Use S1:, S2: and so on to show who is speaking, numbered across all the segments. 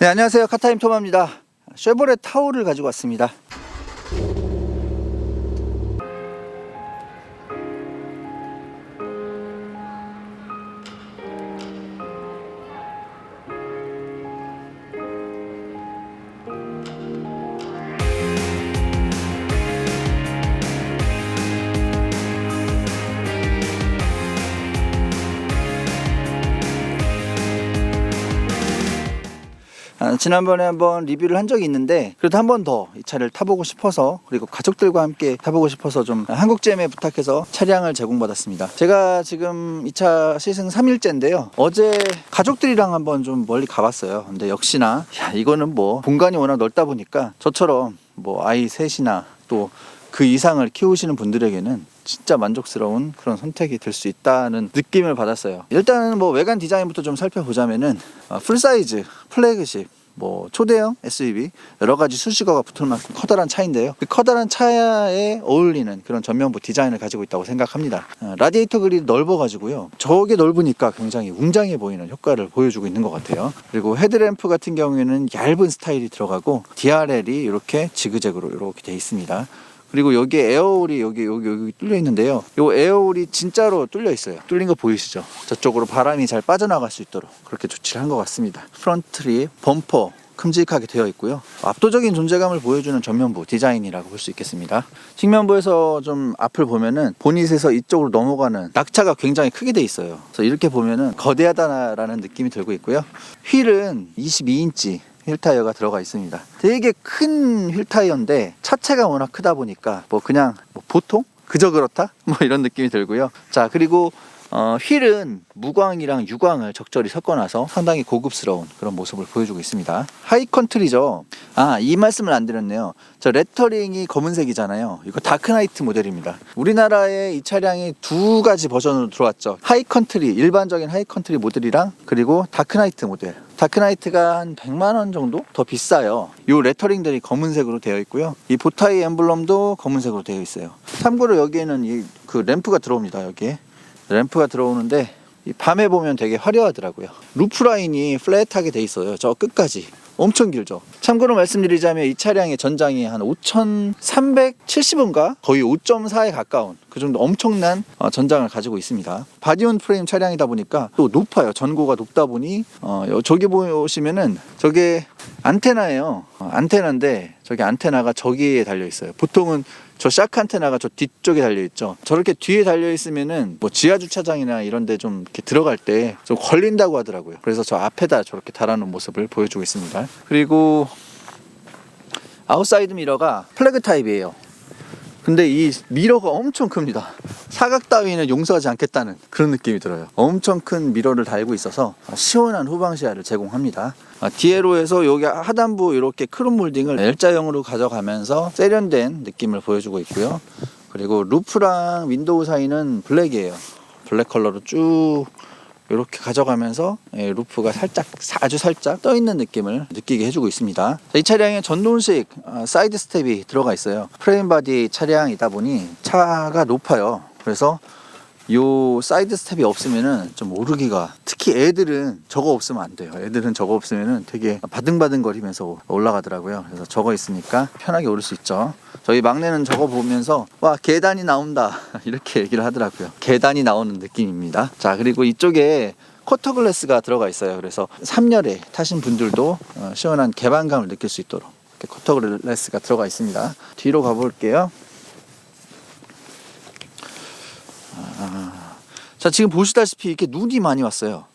S1: 네, 안녕하세요. 카타임 토마입니다. 쉐보레 타오를 가지고 왔습니다. 지난번에 한번 리뷰를 한 적이 있는데 그래도 한 번 더 이 차를 타보고 싶어서 그리고 가족들과 함께 타보고 싶어서 좀 한국잼에 부탁해서 차량을 제공받았습니다. 제가 지금 이 차 시승 3일째인데요. 어제 가족들이랑 한번 좀 멀리 가봤어요. 근데 역시나 야, 이거는 뭐 공간이 워낙 넓다 보니까 저처럼 뭐 아이 셋이나 또 그 이상을 키우시는 분들에게는 진짜 만족스러운 그런 선택이 될 수 있다는 느낌을 받았어요. 일단은 뭐 외관 디자인부터 좀 살펴보자면은 어, 풀사이즈, 플래그십, 뭐 초대형 SUV 여러 가지 수식어가 붙을 만큼 커다란 차인데요. 그 커다란 차에 어울리는 그런 전면부 디자인을 가지고 있다고 생각합니다. 어, 라디에이터 그릴이 넓어가지고요. 저게 넓으니까 굉장히 웅장해 보이는 효과를 보여주고 있는 것 같아요. 그리고 헤드램프 같은 경우에는 얇은 스타일이 들어가고 DRL이 이렇게 지그재그로 이렇게 돼 있습니다. 그리고 여기에 에어홀이 여기 여기 여기 뚫려 있는데요. 이 에어홀이 진짜로 뚫려 있어요. 뚫린 거 보이시죠? 저쪽으로 바람이 잘 빠져나갈 수 있도록 그렇게 조치를 한 것 같습니다. 프런트리 범퍼 큼직하게 되어 있고요. 압도적인 존재감을 보여주는 전면부 디자인이라고 볼 수 있겠습니다. 측면부에서 좀 앞을 보면은 보닛에서 이쪽으로 넘어가는 낙차가 굉장히 크게 돼 있어요. 그래서 이렇게 보면은 거대하다라는 느낌이 들고 있고요. 휠은 22인치 휠 타이어가 들어가 있습니다. 되게 큰 휠 타이어인데 차체가 워낙 크다 보니까 뭐 그냥 뭐 보통 그저 그렇다 뭐 이런 느낌이 들고요. 자 그리고 어, 휠은 무광이랑 유광을 적절히 섞어놔서 상당히 고급스러운 그런 모습을 보여주고 있습니다. 하이 컨트리죠. 아, 이 말씀을 안 드렸네요. 저 레터링이 검은색이잖아요. 이거 다크나이트 모델입니다. 우리나라에 이 차량이 두 가지 버전으로 들어왔죠. 하이 컨트리, 일반적인 하이 컨트리 모델이랑 그리고 다크나이트 모델. 다크나이트가 한 100만 원 정도 더 비싸요. 이 레터링들이 검은색으로 되어 있고요. 이 보타이 엠블럼도 검은색으로 되어 있어요. 참고로 여기에는 이 그 램프가 들어옵니다. 여기에. 램프가 들어오는데 이 밤에 보면 되게 화려하더라고요. 루프 라인이 플랫하게 돼 있어요. 저 끝까지. 엄청 길죠. 참고로 말씀드리자면 이 차량의 전장이 한 5,370인가 거의 5.4에 가까운 그 정도 엄청난 어, 전장을 가지고 있습니다. 바디온 프레임 차량이다 보니까 또 높아요. 전고가 높다 보니 어, 요- 저기 보시면은 저게 안테나예요. 어, 안테나인데 저기 안테나가 저기에 달려 있어요. 보통은 저 샤크 안테나가 저 뒤쪽에 달려 있죠. 저렇게 뒤에 달려 있으면은 뭐 지하 주차장이나 이런 데 좀 이렇게 들어갈 때 좀 걸린다고 하더라고요. 그래서 저 앞에다 저렇게 달아놓은 모습을 보여주고 있습니다. 그리고 아웃사이드 미러가 플래그 타입이에요. 근데 이 미러가 엄청 큽니다. 사각 따위는 용서하지 않겠다는 그런 느낌이 들어요. 엄청 큰 미러를 달고 있어서 시원한 후방 시야를 제공합니다. 아, 디에로에서 여기 하단부 이렇게 크롬 몰딩을 L자형으로 가져가면서 세련된 느낌을 보여주고 있고요. 그리고 루프랑 윈도우 사이는 블랙이에요. 블랙 컬러로 쭉 이렇게 가져가면서 예, 루프가 살짝 아주 살짝 떠 있는 느낌을 느끼게 해주고 있습니다. 자, 이 차량에 전동식 어, 사이드 스텝이 들어가 있어요. 프레임 바디 차량이다 보니 차가 높아요. 그래서 요 사이드 스텝이 없으면은 좀 오르기가 특히 애들은 저거 없으면 안 돼요. 애들은 저거 없으면은 되게 바등바등 거리면서 올라가더라고요. 그래서 저거 있으니까 편하게 오를 수 있죠. 저희 막내는 저거 보면서 와 계단이 나온다 이렇게 얘기를 하더라고요. 계단이 나오는 느낌입니다. 자 그리고 이쪽에 쿼터 글래스가 들어가 있어요. 그래서 3열에 타신 분들도 어, 시원한 개방감을 느낄 수 있도록 이렇게 쿼터 글래스가 들어가 있습니다. 뒤로 가볼게요. 자 지금 보시다시피 이렇게 눈이 많이 왔어요.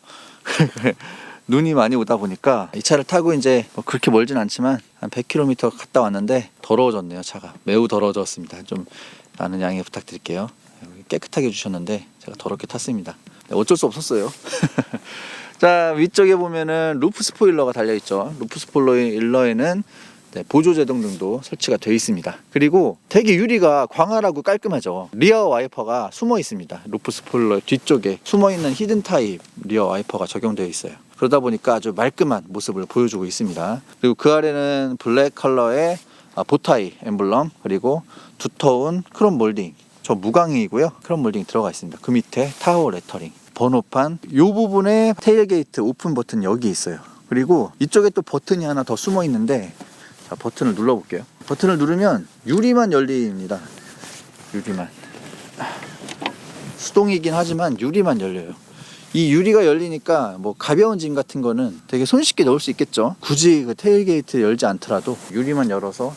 S1: 눈이 많이 오다 보니까 이 차를 타고 이제 뭐 그렇게 멀진 않지만 한 100km 갔다 왔는데 더러워졌네요 차가 매우 더러워졌습니다. 좀 많은 양해 부탁드릴게요. 깨끗하게 해주셨는데 제가 더럽게 탔습니다. 네, 어쩔 수 없었어요. 자 위쪽에 보면은 루프 스포일러가 달려 있죠. 루프 스포일러에는 네, 보조 제동 등도 설치가 되어 있습니다. 그리고 되게 유리가 광활하고 깔끔하죠. 리어 와이퍼가 숨어 있습니다. 루프 스포일러 뒤쪽에 숨어 있는 히든 타입 리어 와이퍼가 적용되어 있어요. 그러다 보니까 아주 말끔한 모습을 보여주고 있습니다. 그리고 그 아래는 블랙 컬러의 아, 보타이 엠블럼 그리고 두터운 크롬 몰딩 저 무광이고요. 크롬 몰딩 들어가 있습니다. 그 밑에 타워 레터링 번호판 이 부분에 테일게이트 오픈 버튼 여기 있어요. 그리고 이쪽에 또 버튼이 하나 더 숨어 있는데 자, 버튼을 눌러 볼게요. 버튼을 누르면 유리만 열립니다. 유리만. 수동이긴 하지만 유리만 열려요. 이 유리가 열리니까 뭐 가벼운 짐 같은 거는 되게 손쉽게 넣을 수 있겠죠. 굳이 그 테일게이트 열지 않더라도 유리만 열어서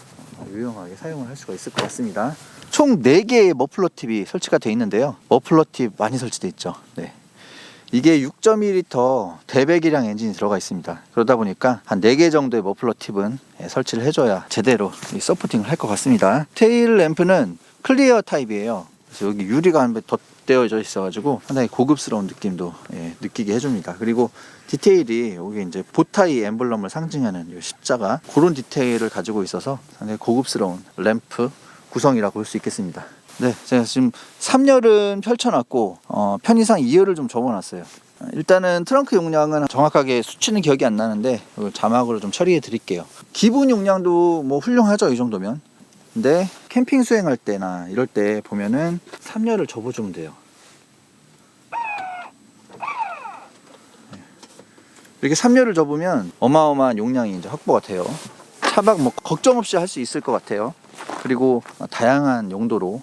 S1: 유용하게 사용을 할 수가 있을 것 같습니다. 총 4개의 머플러 팁이 설치가 되어 있는데요. 머플러 팁 많이 설치되어 있죠. 네. 이게 6.2리터 대배기량 엔진이 들어가 있습니다. 그러다 보니까 한 4개 정도의 머플러 팁은 예, 설치를 해줘야 제대로 이 서포팅을 할 것 같습니다. 테일 램프는 클리어 타입이에요. 그래서 여기 유리가 한 번 덧대어져 있어가지고 상당히 고급스러운 느낌도 예, 느끼게 해줍니다. 그리고 디테일이 여기 이제 보타이 엠블럼을 상징하는 이 십자가 그런 디테일을 가지고 있어서 상당히 고급스러운 램프 구성이라고 볼 수 있겠습니다. 네, 제가 지금 3열은 펼쳐놨고 어, 편의상 2열을 좀 접어놨어요. 일단은 트렁크 용량은 정확하게 수치는 기억이 안 나는데 자막으로 좀 처리해 드릴게요. 기본 용량도 뭐 훌륭하죠 이 정도면. 근데 캠핑 수행할 때나 이럴 때 보면은 3열을 접어주면 돼요. 네. 이렇게 3열을 접으면 어마어마한 용량이 이제 확보가 돼요. 차박 뭐 걱정 없이 할 수 있을 것 같아요. 그리고 다양한 용도로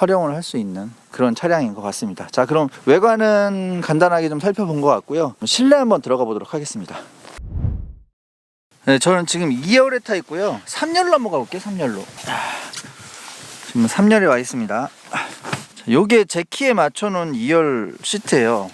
S1: 활용을 할 수 있는 그런 차량인 것 같습니다. 자, 그럼 외관은 간단하게 좀 살펴본 것 같고요. 실내 한번 들어가 보도록 하겠습니다. 네, 저는 지금 2열에 타 있고요. 3열로 한번 가볼게요. 3열로. 지금 3열에 와 있습니다. 자, 요게 제 키에 맞춰놓은 2열 시트예요. 요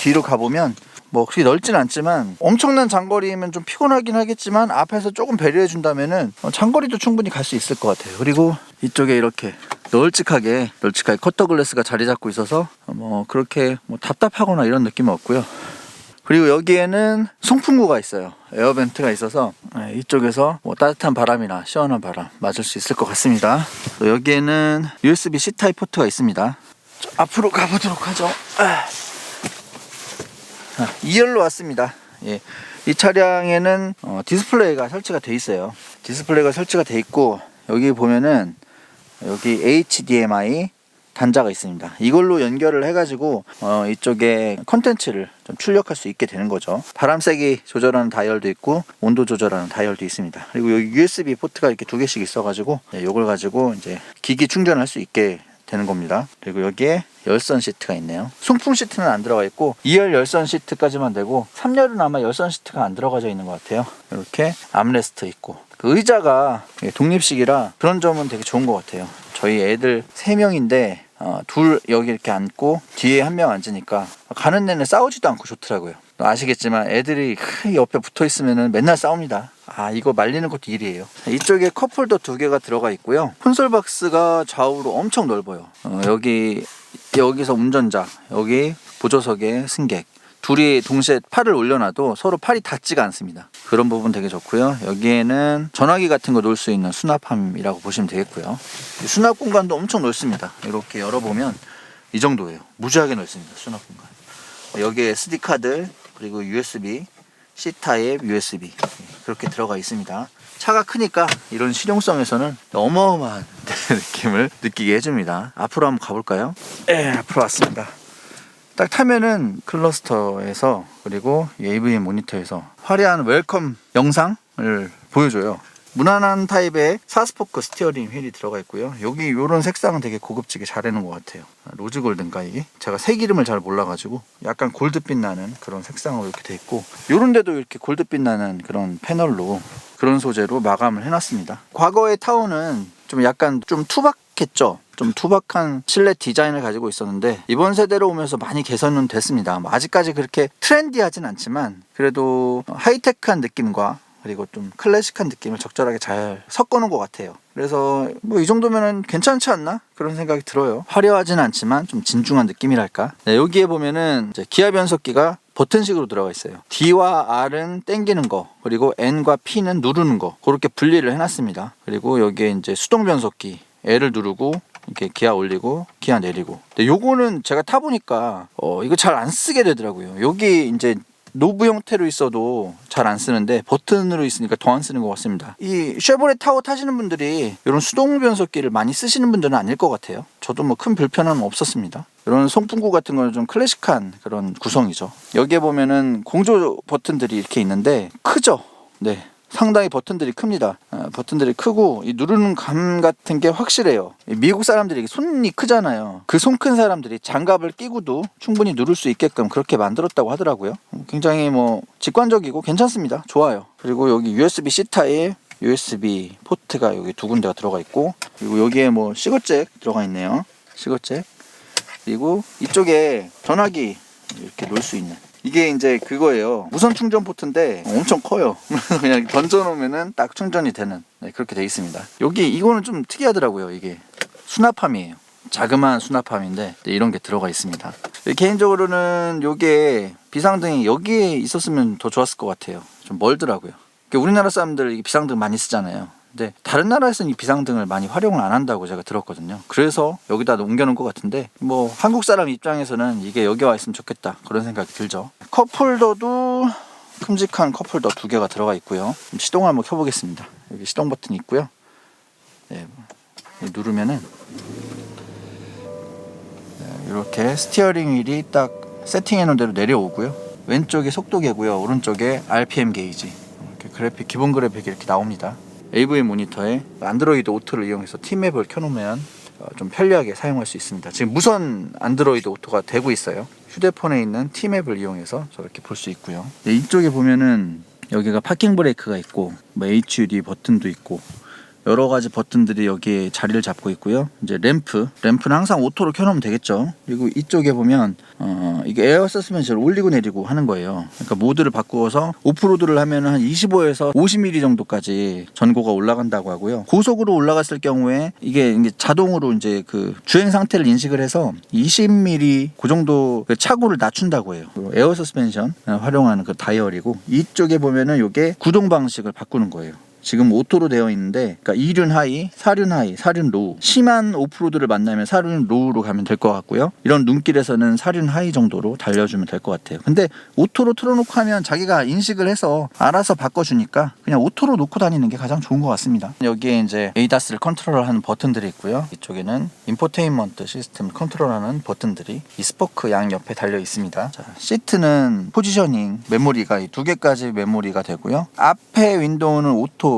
S1: 뒤로 가보면 뭐 그렇게 넓진 않지만 엄청난 장거리면 좀 피곤하긴 하겠지만 앞에서 조금 배려해 준다면은 어, 장거리도 충분히 갈 수 있을 것 같아요. 그리고 이쪽에 이렇게 널찍하게 널찍하게 커터 글래스가 자리 잡고 있어서 뭐 그렇게 뭐 답답하거나 이런 느낌은 없고요. 그리고 여기에는 송풍구가 있어요. 에어벤트가 있어서 네, 이쪽에서 뭐 따뜻한 바람이나 시원한 바람 맞을 수 있을 것 같습니다. 또 여기에는 USB C 타입 포트가 있습니다. 자, 앞으로 가보도록 하죠. 아. 2열로 왔습니다. 예. 이 차량에는 어, 디스플레이가 설치가 돼 있어요. 디스플레이가 설치가 돼 있고 여기 보면은 여기 HDMI 단자가 있습니다. 이걸로 연결을 해가지고 어, 이쪽에 컨텐츠를 좀 출력할 수 있게 되는 거죠. 바람 세기 조절하는 다이얼도 있고 온도 조절하는 다이얼도 있습니다. 그리고 여기 USB 포트가 이렇게 두 개씩 있어가지고 네, 이걸 가지고 이제 기기 충전할 수 있게 되는 겁니다. 그리고 여기에 열선 시트가 있네요. 송풍 시트는 안 들어가 있고 2열 열선 시트까지만 되고 3열은 아마 열선 시트가 안 들어가져 있는 것 같아요. 이렇게 암레스트 있고 그 의자가 독립식이라 그런 점은 되게 좋은 것 같아요. 저희 애들 3명인데 어, 둘 여기 이렇게 앉고 뒤에 한 명 앉으니까 가는 내내 싸우지도 않고 좋더라고요. 아시겠지만 애들이 옆에 붙어 있으면 맨날 싸웁니다. 아 이거 말리는 것도 일이에요. 이쪽에 컵홀더 두 개가 들어가 있고요. 콘솔 박스가 좌우로 엄청 넓어요. 어, 여기 여기서 운전자, 여기 보조석에 승객. 둘이 동시에 팔을 올려놔도 서로 팔이 닿지가 않습니다. 그런 부분 되게 좋고요. 여기에는 전화기 같은 거 놓을 수 있는 수납함이라고 보시면 되겠고요. 이 수납 공간도 엄청 넓습니다. 이렇게 열어보면 이 정도예요. 무지하게 넓습니다. 수납 공간. 여기에 SD 카드 그리고 USB C 타입 USB 그렇게 들어가 있습니다. 차가 크니까 이런 실용성에서는 어마어마한 느낌을 느끼게 해줍니다. 앞으로 한번 가볼까요? 예, 앞으로 왔습니다. 딱 타면은 클러스터에서 그리고 AV 모니터에서 화려한 웰컴 영상을 보여줘요. 무난한 타입의 사스포크 스티어링 휠이 들어가 있고요. 여기 이런 색상은 되게 고급지게 잘 해놓은 것 같아요. 로즈 골든가 이게? 제가 색 이름을 잘 몰라가지고 약간 골드빛 나는 그런 색상으로 이렇게 돼 있고 이런 데도 이렇게 골드빛 나는 그런 패널로 그런 소재로 마감을 해놨습니다. 과거의 타운은 좀 약간 좀 투박 했죠. 좀 투박한 실내 디자인을 가지고 있었는데 이번 세대로 오면서 많이 개선은 됐습니다. 뭐 아직까지 그렇게 트렌디하진 않지만 그래도 하이테크한 느낌과 그리고 좀 클래식한 느낌을 적절하게 잘 섞어놓은 것 같아요. 그래서 뭐 이 정도면은 괜찮지 않나 그런 생각이 들어요. 화려하진 않지만 좀 진중한 느낌이랄까. 네, 여기에 보면은 기아 변속기가 버튼식으로 들어가 있어요. D와 R은 땡기는 거, 그리고 N과 P는 누르는 거, 그렇게 분리를 해놨습니다. 그리고 여기에 이제 수동 변속기, L을 누르고 이렇게 기아 올리고 기아 내리고. 근데 요거는 제가 타보니까 어 이거 잘 안 쓰게 되더라고요. 여기 이제 노브 형태로 있어도 잘 안 쓰는데 버튼으로 있으니까 더 안 쓰는 것 같습니다. 이 쉐보레 타워 타시는 분들이 이런 수동 변속기를 많이 쓰시는 분들은 아닐 것 같아요. 저도 뭐 큰 불편함은 없었습니다. 이런 송풍구 같은 거는 좀 클래식한 그런 구성이죠. 여기에 보면은 공조 버튼들이 이렇게 있는데 크죠? 네. 상당히 버튼들이 큽니다. 아, 버튼들이 크고 이 누르는 감 같은 게 확실해요. 이 미국 사람들이 손이 크잖아요. 그 손 큰 사람들이 장갑을 끼고도 충분히 누를 수 있게끔 그렇게 만들었다고 하더라고요. 굉장히 뭐 직관적이고 괜찮습니다. 좋아요. 그리고 여기 USB-C 타입 USB 포트가 여기 두 군데가 들어가 있고 그리고 여기에 뭐 시거잭 들어가 있네요. 시거잭 그리고 이쪽에 전화기 이렇게 놓을 수 있는 이게 이제 그거예요. 무선 충전 포트인데 엄청 커요. 그냥 던져놓으면은 딱 충전이 되는 네, 그렇게 돼 있습니다. 여기 이거는 좀 특이하더라고요. 이게 수납함이에요. 자그마한 수납함인데 네, 이런 게 들어가 있습니다. 개인적으로는 요게 비상등이 여기에 있었으면 더 좋았을 것 같아요. 좀 멀더라고요. 그러니까 우리나라 사람들 이 비상등 많이 쓰잖아요. 근데 다른 나라에서는 이 비상등을 많이 활용을 안 한다고 제가 들었거든요. 그래서 여기다 옮겨놓은 것 같은데 뭐 한국 사람 입장에서는 이게 여기 와 있으면 좋겠다 그런 생각이 들죠. 컵홀더도 큼직한 컵홀더 두 개가 들어가 있고요. 시동을 한번 켜보겠습니다. 여기 시동 버튼이 있고요. 네, 누르면은 네, 이렇게 스티어링 휠이 딱 세팅해 놓은 대로 내려오고요. 왼쪽에 속도계고요. 오른쪽에 RPM 게이지. 이렇게 그래픽 기본 그래픽이 이렇게 나옵니다. AV 모니터에 안드로이드 오토를 이용해서 T맵을 켜놓으면 어, 좀 편리하게 사용할 수 있습니다. 지금 무선 안드로이드 오토가 되고 있어요. 휴대폰에 있는 T맵을 이용해서 저렇게 볼 수 있고요. 네, 이쪽에 보면은 여기가 파킹 브레이크가 있고 뭐 HUD 버튼도 있고 여러 가지 버튼들이 여기에 자리를 잡고 있고요. 이제 램프, 램프는 항상 오토로 켜놓으면 되겠죠. 그리고 이쪽에 보면 어, 이게 에어 서스펜션을 올리고 내리고 하는 거예요. 그러니까 모드를 바꾸어서 오프로드를 하면 한 25에서 50mm 정도까지 전고가 올라간다고 하고요. 고속으로 올라갔을 경우에 이게 이제 자동으로 이제 그 주행 상태를 인식을 해서 20mm 그 정도 그 차고를 낮춘다고 해요. 에어 서스펜션 활용하는 그 다이얼이고 이쪽에 보면은 이게 구동 방식을 바꾸는 거예요. 지금 오토로 되어 있는데 그러니까 2륜 하이, 4륜 하이, 4륜 로우 심한 오프로드를 만나면 4륜 로우로 가면 될 것 같고요. 이런 눈길에서는 4륜 하이 정도로 달려주면 될 것 같아요. 근데 오토로 틀어놓고 하면 자기가 인식을 해서 알아서 바꿔주니까 그냥 오토로 놓고 다니는 게 가장 좋은 것 같습니다. 여기에 이제 에이다스를 컨트롤하는 버튼들이 있고요. 이쪽에는 인포테인먼트 시스템 컨트롤하는 버튼들이 이 스포크 양 옆에 달려 있습니다. 자, 시트는 포지셔닝 메모리가 이 두 개까지 메모리가 되고요. 앞에 윈도우는 오토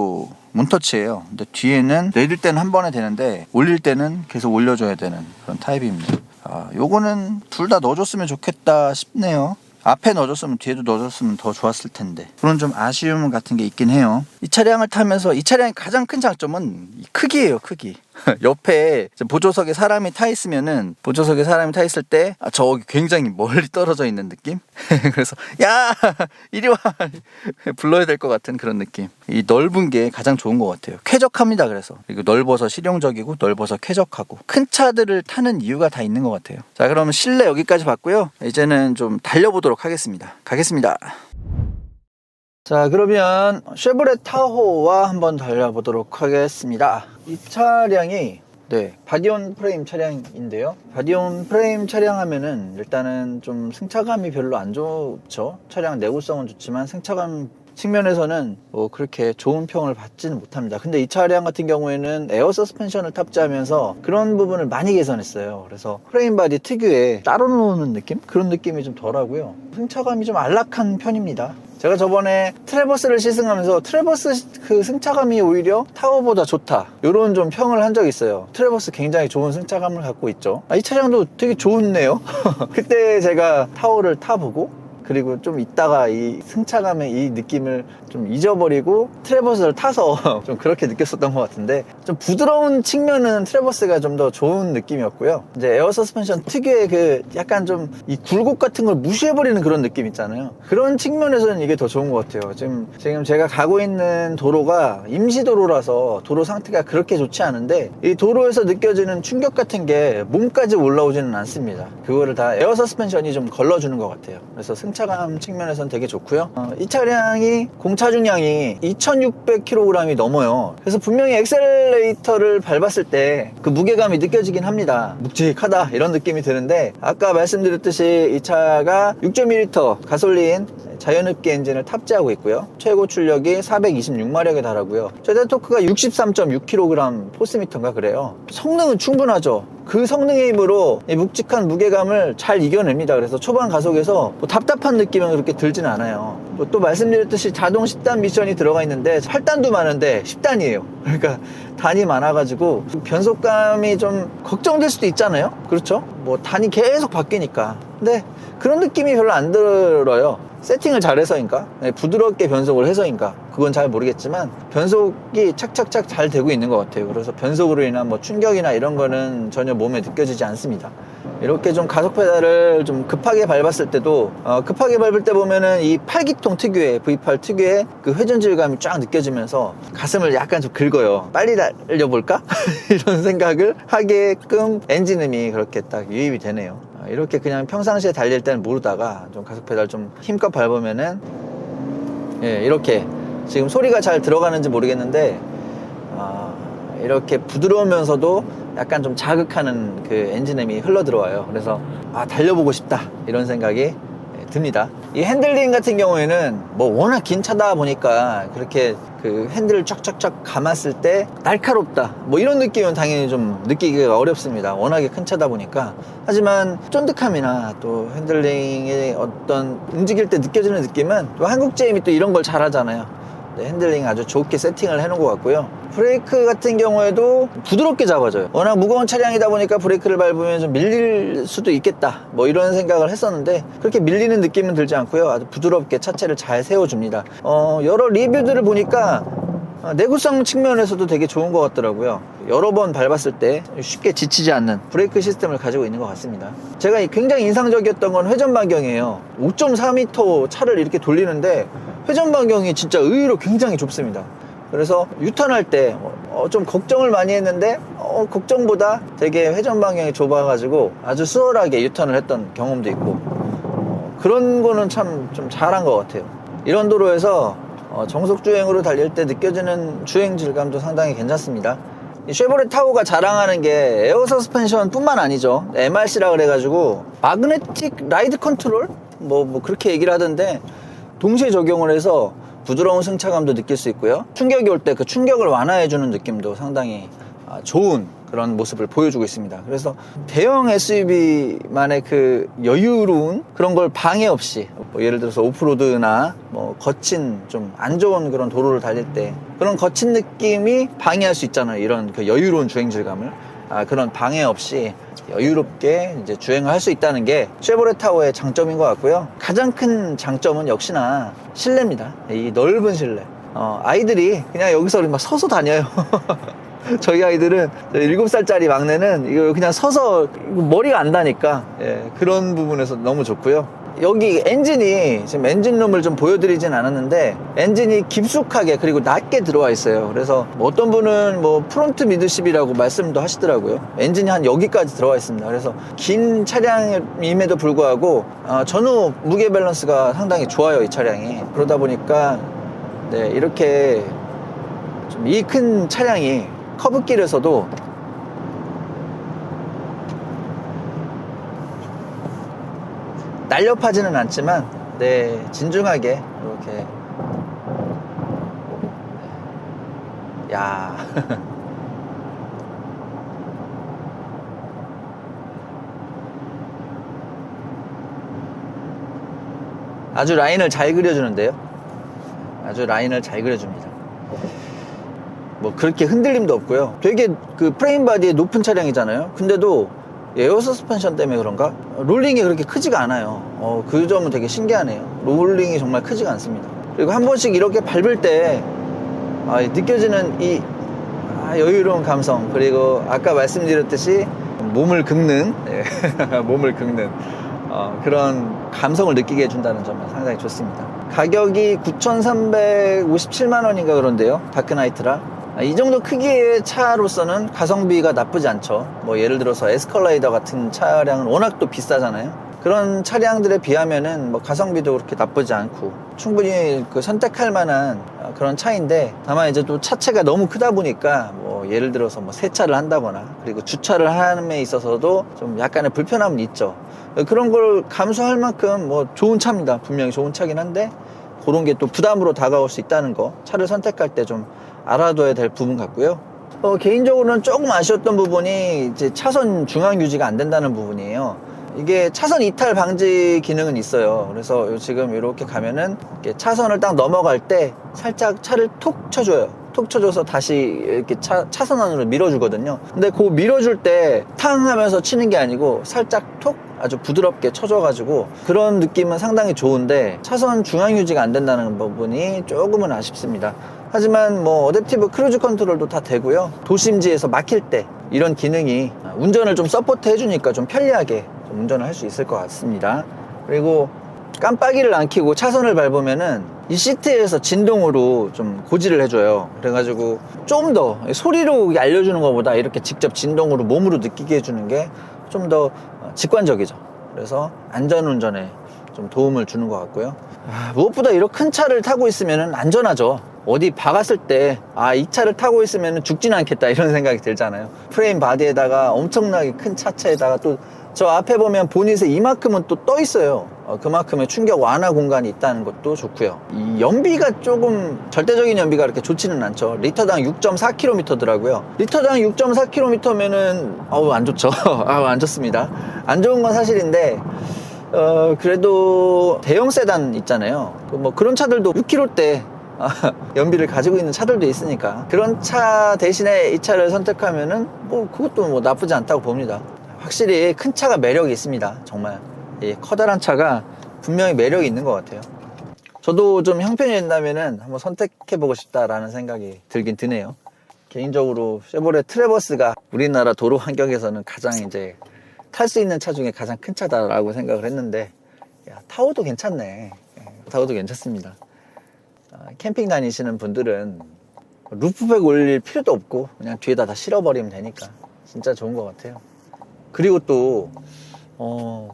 S1: 문터치예요. 근데 뒤에는 내릴 때는 한 번에 되는데 올릴 때는 계속 올려줘야 되는 그런 타입입니다. 아, 요거는 둘 다 넣어줬으면 좋겠다 싶네요. 앞에 넣어줬으면 뒤에도 넣어줬으면 더 좋았을 텐데 그런 좀 아쉬움 같은 게 있긴 해요. 이 차량을 타면서 이 차량의 가장 큰 장점은 이 크기예요, 크기. 옆에 이제 보조석에 사람이 타 있으면은 보조석에 사람이 타 있을 때 아, 저기 굉장히 멀리 떨어져 있는 느낌? 그래서 야 이리 와 불러야 될 것 같은 그런 느낌. 이 넓은 게 가장 좋은 것 같아요. 쾌적합니다. 그래서 그리고 넓어서 실용적이고 넓어서 쾌적하고 큰 차들을 타는 이유가 다 있는 것 같아요. 자 그러면 실내 여기까지 봤고요. 이제는 좀 달려보도록 하겠습니다. 가겠습니다. 자 그러면 쉐보레 타호와 한번 달려보도록 하겠습니다. 이 차량이 네 바디온 프레임 차량인데요. 바디온 프레임 차량 하면은 일단은 좀 승차감이 별로 안 좋죠. 차량 내구성은 좋지만 승차감 측면에서는 뭐 그렇게 좋은 평을 받지는 못합니다. 근데 이 차량 같은 경우에는 에어 서스펜션을 탑재하면서 그런 부분을 많이 개선했어요. 그래서 프레임 바디 특유의 따로 노는 느낌? 그런 느낌이 좀 덜하고요. 승차감이 좀 안락한 편입니다. 제가 저번에 트레버스를 시승하면서 트레버스 그 승차감이 오히려 타워보다 좋다. 이런 좀 평을 한 적이 있어요. 트레버스 굉장히 좋은 승차감을 갖고 있죠. 아, 이 차량도 되게 좋네요. 그때 제가 타워를 타보고 그리고 좀 있다가 이 승차감의 이 느낌을 좀 잊어버리고 트레버스를 타서 좀 그렇게 느꼈었던 것 같은데 좀 부드러운 측면은 트레버스가 좀 더 좋은 느낌이었고요. 이제 에어 서스펜션 특유의 그 약간 좀 이 굴곡 같은 걸 무시해버리는 그런 느낌 있잖아요. 그런 측면에서는 이게 더 좋은 것 같아요. 지금 지금 제가 가고 있는 도로가 임시 도로라서 도로 상태가 그렇게 좋지 않은데 이 도로에서 느껴지는 충격 같은 게 몸까지 올라오지는 않습니다. 그거를 다 에어 서스펜션이 좀 걸러주는 것 같아요. 그래서 승 승차감 측면에서는 되게 좋고요. 어, 이 차량이 공차 중량이 2,600kg이 넘어요. 그래서 분명히 엑셀레이터를 밟았을 때 그 무게감이 느껴지긴 합니다. 묵직하다 이런 느낌이 드는데 아까 말씀드렸듯이 이 차가 6.1L 가솔린 자연흡기 엔진을 탑재하고 있고요. 최고 출력이 426마력에 달하고요. 최대 토크가 63.6kg 포스미터인가 그래요. 성능은 충분하죠. 그 성능의 힘으로 이 묵직한 무게감을 잘 이겨냅니다. 그래서 초반 가속에서 뭐 답답한 느낌은 그렇게 들진 않아요. 뭐 또 말씀드렸듯이 자동 10단 미션이 들어가 있는데 8단도 많은데 10단이에요. 그러니까 단이 많아가지고 변속감이 좀 걱정될 수도 있잖아요. 그렇죠? 뭐 단이 계속 바뀌니까. 근데 그런 느낌이 별로 안 들어요. 세팅을 잘해서인가? 네, 부드럽게 변속을 해서인가? 그건 잘 모르겠지만 변속이 착착착 잘 되고 있는 것 같아요. 그래서 변속으로 인한 뭐 충격이나 이런 거는 전혀 몸에 느껴지지 않습니다. 이렇게 좀 가속 페달을 좀 급하게 밟았을 때도 어, 급하게 밟을 때 보면은 이 팔기통 특유의 V8 특유의 그 회전 질감이 쫙 느껴지면서 가슴을 약간 좀 긁어요. 빨리 달려볼까? 이런 생각을 하게끔 엔진음이 그렇게 딱 유입이 되네요. 어, 이렇게 그냥 평상시에 달릴 때는 모르다가 좀 가속 페달 좀 힘껏 밟으면은 예, 이렇게 지금 소리가 잘 들어가는지 모르겠는데 아, 이렇게 부드러우면서도 약간 좀 자극하는 그 엔진음이 흘러 들어와요. 그래서 아 달려보고 싶다 이런 생각이 예, 듭니다. 이 핸들링 같은 경우에는 뭐 워낙 긴 차다 보니까 그렇게 그 핸들을 쫙쫙쫙 감았을 때 날카롭다 뭐 이런 느낌은 당연히 좀 느끼기가 어렵습니다. 워낙에 큰 차다 보니까 하지만 쫀득함이나 또 핸들링의 어떤 움직일 때 느껴지는 느낌은 또 한국 제임이 또 이런 걸 잘하잖아요. 네, 핸들링 아주 좋게 세팅을 해놓은 것 같고요. 브레이크 같은 경우에도 부드럽게 잡아줘요. 워낙 무거운 차량이다 보니까 브레이크를 밟으면 좀 밀릴 수도 있겠다. 뭐 이런 생각을 했었는데 그렇게 밀리는 느낌은 들지 않고요. 아주 부드럽게 차체를 잘 세워줍니다. 어, 여러 리뷰들을 보니까 어, 내구성 측면에서도 되게 좋은 것 같더라고요. 여러 번 밟았을 때 쉽게 지치지 않는 브레이크 시스템을 가지고 있는 것 같습니다. 제가 굉장히 인상적이었던 건 회전 반경이에요. 5.4m 차를 이렇게 돌리는데 회전 반경이 진짜 의외로 굉장히 좁습니다. 그래서 유턴할 때 좀 걱정을 많이 했는데 어, 걱정보다 되게 회전 반경이 좁아가지고 아주 수월하게 유턴을 했던 경험도 있고 어, 그런 거는 참 좀 잘한 것 같아요. 이런 도로에서 어, 정속 주행으로 달릴 때 느껴지는 주행 질감도 상당히 괜찮습니다. 이 쉐보레 타오가 자랑하는 게 에어 서스펜션 뿐만 아니죠. MRC라 그래가지고 마그네틱 라이드 컨트롤 뭐, 뭐 그렇게 얘기를 하던데 동시에 적용을 해서 부드러운 승차감도 느낄 수 있고요. 충격이 올 때 그 충격을 완화해주는 느낌도 상당히 아, 좋은 그런 모습을 보여주고 있습니다. 그래서 대형 SUV만의 그 여유로운 그런 걸 방해 없이 뭐 예를 들어서 오프로드나 뭐 거친 좀 안 좋은 그런 도로를 달릴 때 그런 거친 느낌이 방해할 수 있잖아요. 이런 그 여유로운 주행 질감을 아, 그런 방해 없이 여유롭게 이제 주행을 할 수 있다는 게 쉐보레 타워의 장점인 것 같고요. 가장 큰 장점은 역시나 실내입니다. 이 넓은 실내. 어, 아이들이 그냥 여기서 막 서서 다녀요. 저희 아이들은 7살짜리 막내는 이거 그냥 서서 머리가 안 다니까 예, 그런 부분에서 너무 좋고요. 여기 엔진이 지금 엔진룸을 좀 보여드리진 않았는데 엔진이 깊숙하게 그리고 낮게 들어와 있어요. 그래서 뭐 어떤 분은 뭐 프론트 미드십이라고 말씀도 하시더라고요. 엔진이 한 여기까지 들어와 있습니다. 그래서 긴 차량임에도 불구하고 어, 전후 무게 밸런스가 상당히 좋아요 이 차량이. 그러다 보니까 네, 이렇게 좀 이 큰 차량이 커브길에서도 날렵하지는 않지만 네 진중하게 이렇게. 네. 야. 아주 라인을 잘 그려주는데요. 아주 라인을 잘 그려줍니다 뭐 그렇게 흔들림도 없고요. 되게 그 프레임 바디의 높은 차량이잖아요. 근데도 에어 서스펜션 때문에 그런가? 롤링이 그렇게 크지가 않아요. 어, 그 점은 되게 신기하네요. 롤링이 정말 크지가 않습니다. 그리고 한 번씩 이렇게 밟을 때 아, 느껴지는 이 아, 여유로운 감성 그리고 아까 말씀드렸듯이 몸을 긁는 예, 몸을 긁는 어, 그런 감성을 느끼게 해준다는 점은 상당히 좋습니다. 가격이 9,357만 원인가 그런데요. 다크나이트라. 아, 이 정도 크기의 차로서는 가성비가 나쁘지 않죠. 뭐 예를 들어서 에스컬레이더 같은 차량은 워낙 또 비싸잖아요. 그런 차량들에 비하면은 뭐 가성비도 그렇게 나쁘지 않고 충분히 그 선택할 만한 어, 그런 차인데 다만 이제 또 차체가 너무 크다 보니까 뭐 예를 들어서 뭐 세차를 한다거나 그리고 주차를 함에 있어서도 좀 약간의 불편함은 있죠. 그런 걸 감수할 만큼 뭐 좋은 차입니다. 분명히 좋은 차긴 한데 그런 게 또 부담으로 다가올 수 있다는 거 차를 선택할 때 좀 알아둬야 될 부분 같고요. 어, 개인적으로는 조금 아쉬웠던 부분이 이제 차선 중앙 유지가 안 된다는 부분이에요. 이게 차선 이탈 방지 기능은 있어요. 그래서 요- 지금 이렇게 가면은 이렇게 차선을 딱 넘어갈 때 살짝 차를 톡 쳐줘요. 톡 쳐줘서 다시 이렇게 차, 차선 안으로 밀어주거든요. 근데 그 밀어줄 때 탕 하면서 치는 게 아니고 살짝 톡 아주 부드럽게 쳐줘가지고 그런 느낌은 상당히 좋은데 차선 중앙 유지가 안 된다는 부분이 조금은 아쉽습니다. 하지만 뭐 어댑티브 크루즈 컨트롤도 다 되고요. 도심지에서 막힐 때 이런 기능이 운전을 좀 서포트 해주니까 좀 편리하게 좀 운전을 할 수 있을 것 같습니다. 그리고 깜빡이를 안 켜고 차선을 밟으면은 이 시트에서 진동으로 좀 고지를 해줘요. 그래가지고 좀 더 소리로 알려주는 것보다 이렇게 직접 진동으로 몸으로 느끼게 해주는 게 좀더 직관적이죠. 그래서 안전운전에 좀 도움을 주는 것 같고요. 아, 무엇보다 이런 큰 차를 타고 있으면 안전하죠. 어디 박았을 때, 아, 이 차를 타고 있으면 죽진 않겠다, 이런 생각이 들잖아요. 프레임 바디에다가 엄청나게 큰 차체에다가 또 저 앞에 보면 보닛에 이만큼은 또 떠 있어요. 어, 그만큼의 충격 완화 공간이 있다는 것도 좋고요. 이 연비가 조금 절대적인 연비가 그렇게 좋지는 않죠. 리터당 6.4km더라고요. 리터당 6.4km면은 어우 안 좋죠. 아우 안 좋습니다. 안 좋은 건 사실인데 어, 그래도 대형 세단 있잖아요. 그뭐 그런 차들도 6km대 연비를 가지고 있는 차들도 있으니까 그런 차 대신에 이 차를 선택하면은 뭐 그것도 뭐 나쁘지 않다고 봅니다. 확실히 큰 차가 매력이 있습니다. 정말 이 커다란 차가 분명히 매력이 있는 것 같아요. 저도 좀 형편이 된다면은 한번 선택해보고 싶다라는 생각이 들긴 드네요. 개인적으로 쉐보레 트레버스가 우리나라 도로 환경에서는 가장 이제 탈 수 있는 차 중에 가장 큰 차다라고 생각을 했는데 야, 타워도 괜찮네. 예, 타워도 괜찮습니다. 아, 캠핑 다니시는 분들은 루프백 올릴 필요도 없고 그냥 뒤에다 다 실어버리면 되니까 진짜 좋은 것 같아요. 그리고 또 어,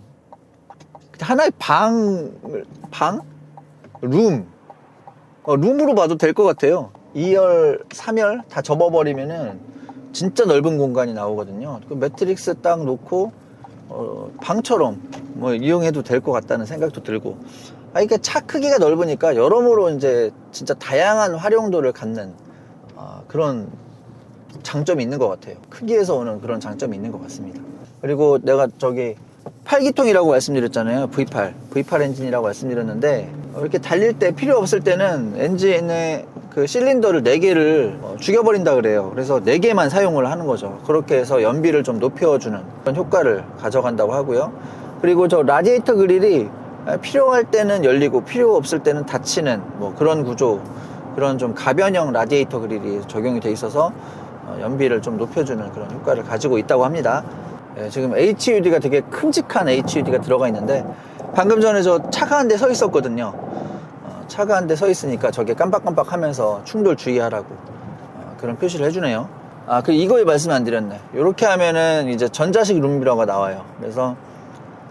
S1: 하나의 방, 방? 룸. 어, 룸으로 봐도 될 것 같아요. 2열, 3열 다 접어버리면은 진짜 넓은 공간이 나오거든요. 그 매트릭스 딱 놓고 어, 방처럼 뭐 이용해도 될 것 같다는 생각도 들고. 아, 이게 차 크기가 넓으니까 여러모로 이제 진짜 다양한 활용도를 갖는 아, 그런 장점이 있는 것 같아요. 크기에서 오는 그런 장점이 있는 것 같습니다. 그리고 내가 저기 8기통이라고 말씀드렸잖아요. V8. V8 엔진이라고 말씀드렸는데, 어, 이렇게 달릴 때 필요 없을 때는 엔진의 그 실린더를 4개를 어, 죽여버린다 그래요. 그래서 4개만 사용을 하는 거죠. 그렇게 해서 연비를 좀 높여주는 그런 효과를 가져간다고 하고요. 그리고 저 라디에이터 그릴이 필요할 때는 열리고 필요 없을 때는 닫히는 뭐 그런 구조, 그런 좀 가변형 라디에이터 그릴이 적용이 돼 있어서 어, 연비를 좀 높여주는 그런 효과를 가지고 있다고 합니다. 예, 지금 HUD가 되게 큼직한 HUD가 들어가 있는데 방금 전에 저 차가 한 대 서 있었거든요. 어, 차가 한 대 서 있으니까 저게 깜빡깜빡 하면서 충돌 주의하라고 어, 그런 표시를 해주네요. 아, 그 이거에 말씀 안 드렸네. 이렇게 하면은 이제 전자식 룸미러가 나와요. 그래서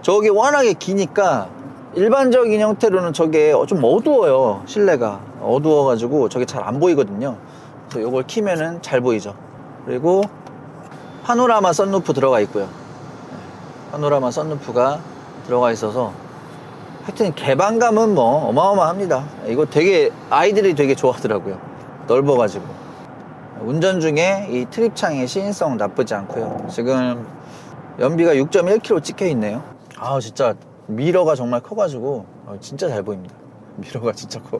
S1: 저게 워낙에 기니까 일반적인 형태로는 저게 좀 어두워요. 실내가 어두워가지고 저게 잘 안 보이거든요. 그래서 이걸 키면은 잘 보이죠. 그리고 파노라마 썬루프 들어가 있고요. 네, 파노라마 썬루프가 들어가 있어서 하여튼 개방감은 뭐 어마어마합니다. 이거 되게 아이들이 되게 좋아하더라고요. 넓어가지고 운전 중에 이 트립창의 시인성 나쁘지 않고요. 지금 연비가 6.1km 찍혀 있네요. 아 진짜 미러가 정말 커가지고 어, 진짜 잘 보입니다. 미러가 진짜 커.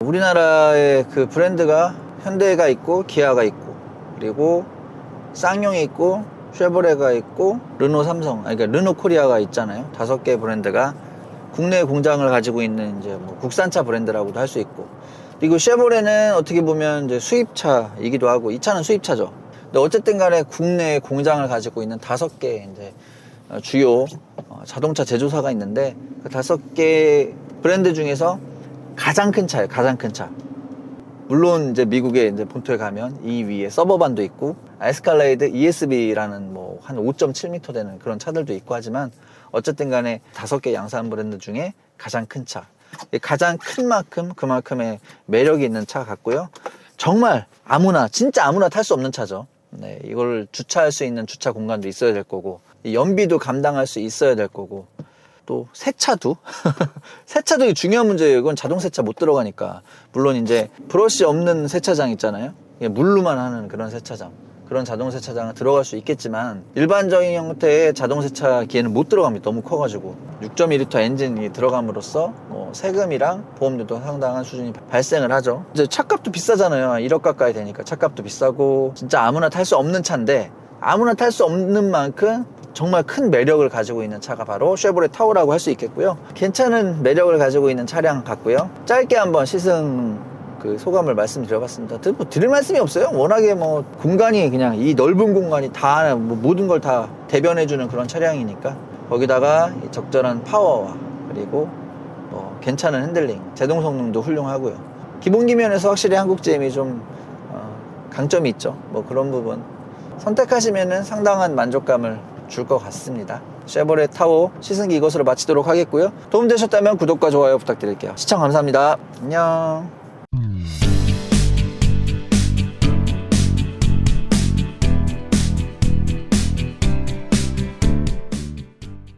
S1: 우리나라의 그 브랜드가 현대가 있고 기아가 있고 그리고 쌍용이 있고 쉐보레가 있고 르노 삼성 그러니까 르노 코리아가 있잖아요. 다섯 개 브랜드가 국내 공장을 가지고 있는 이제 뭐 국산차 브랜드라고도 할 수 있고. 그리고 쉐보레는 어떻게 보면 이제 수입차이기도 하고 이 차는 수입차죠. 근데 어쨌든 간에 국내 공장을 가지고 있는 다섯 개 이제 어, 주요 어, 자동차 제조사가 있는데 그 다섯 개 브랜드 중에서 가장 큰 차예요. 가장 큰 차. 물론 이제 미국에 이제 본토에 가면 이 위에 서버반도 있고 에스칼레이드 ESB라는 뭐 한 5.7m 되는 그런 차들도 있고 하지만 어쨌든 간에 다섯 개 양산 브랜드 중에 가장 큰 차. 가장 큰 만큼 그만큼의 매력이 있는 차 같고요. 정말 아무나 진짜 아무나 탈 수 없는 차죠. 네, 이걸 주차할 수 있는 주차 공간도 있어야 될 거고 이 연비도 감당할 수 있어야 될 거고 또 세차도 세차도 중요한 문제예요. 이건 자동 세차 못 들어가니까 물론 이제 브러쉬 없는 세차장 있잖아요. 물로만 하는 그런 세차장. 그런 자동 세차장은 들어갈 수 있겠지만 일반적인 형태의 자동 세차기에는 못 들어갑니다. 너무 커가지고 6.2L 엔진이 들어감으로써 뭐 세금이랑 보험료도 상당한 수준이 발생을 하죠. 이제 차값도 비싸잖아요. 1억 가까이 되니까 차값도 비싸고 진짜 아무나 탈 수 없는 차인데 아무나 탈 수 없는 만큼 정말 큰 매력을 가지고 있는 차가 바로 쉐보레 타오라고 할 수 있겠고요. 괜찮은 매력을 가지고 있는 차량 같고요. 짧게 한번 시승 그 소감을 말씀드려봤습니다. 드- 뭐 드릴 말씀이 없어요. 워낙에 뭐 공간이 그냥 이 넓은 공간이 다 뭐 모든 걸 다 대변해주는 그런 차량이니까 거기다가 이 적절한 파워와 그리고 뭐 괜찮은 핸들링, 제동 성능도 훌륭하고요. 기본기 면에서 확실히 한국 GM이 좀 어, 강점이 있죠. 뭐 그런 부분 선택하시면은 상당한 만족감을 줄 것 같습니다. 쉐보레 타워 시승기 이것으로 마치도록 하겠고요. 도움 되셨다면 구독과 좋아요 부탁드릴게요. 시청 감사합니다. 안녕.